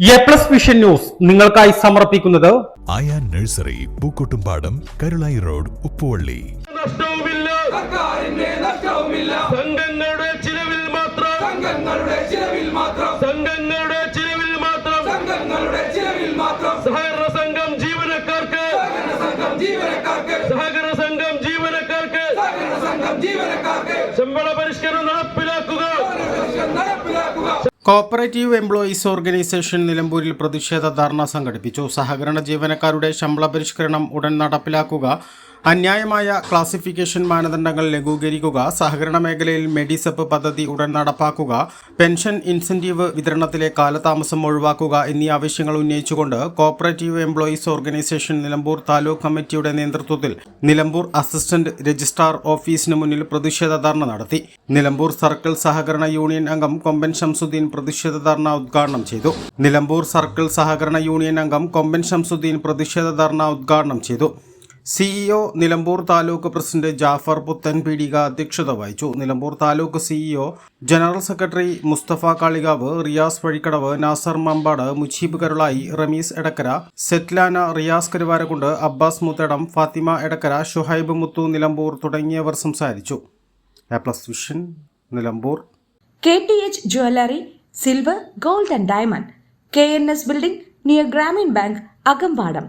A plus vision news നിങ്ങൾക്കായി സമർപ്പിക്കുന്നത് Aayan nursery Pookkottumpadam Karulai road Uppuvally. സഹകരണ സംഘം ജീവനക്കാർക്ക്. സഹകരണ സംഘം ശമ്പള പരിഷ്കരണം നടപ്പിലാക്കുക കോപ്പറേറ്റീവ് എംപ്ലോയീസ് ഓർഗനൈസേഷൻ നിലമ്പൂരിൽ പ്രതിഷേധ ധർണ സംഘടിപ്പിച്ചു. സഹകരണ ജീവനക്കാരുടെ ശമ്പള പരിഷ്കരണം ഉടൻ നടപ്പിലാക്കുക അന്യായമായ ക്ലാസിഫിക്കേഷൻ മാനദണ്ഡങ്ങൾ ലഘൂകരിക്കുക സഹകരണ മേഖലയിൽ മെഡിസെപ്പ് പദ്ധതി ഉടൻ നടപ്പാക്കുക പെൻഷൻ ഇൻസെന്റീവ് വിതരണത്തിലെ കാലതാമസം ഒഴിവാക്കുക എന്നീ ആവശ്യങ്ങൾ ഉന്നയിച്ചുകൊണ്ട് cooperative employees organisation Nilambur taluk കമ്മിറ്റിയുടെ നേതൃത്വത്തിൽ നിലമ്പൂർ അസിസ്റ്റന്റ് രജിസ്ട്രാർ ഓഫീസിന് മുന്നിൽ പ്രതിഷേധ ധർണ നടത്തി. നിലമ്പൂർ സർക്കിൾ സഹകരണ യൂണിയൻ അംഗം കൊമ്പൻ ഷംസുദ്ദീൻ പ്രതിഷേധ ധർണ ഉദ്ഘാടനം ചെയ്തു. നിലമ്പൂർ സർക്കിൾ സഹകരണ യൂണിയൻ അംഗം കൊമ്പൻ ഷംസുദ്ദീൻ പ്രതിഷേധ ധർണ ഉദ്ഘാടനം ചെയ്തു. സിഇഒ നിലമ്പൂർ താലൂക്ക് പ്രസിഡന്റ് ജാഫർ പുത്തൻ പീടിക അധ്യക്ഷത വഹിച്ചു. Nilambur taluk CEO general secretary Musthafa Kalikavu Riyas Vazhikkadavu Nasar Mampad Mujeeb Karulai Rameez Edakkara സെറ്റ്ലാന Riyas Karuvarakundu Abbas Muthadam Fathima Edakkara Shuhaib Muthu Nilambur തുടങ്ങിയവർ സംസാരിച്ചു. Plus vision Nilambur. K T H jewellery silver gold and diamond. K N S building near Grameen bank Akampadam.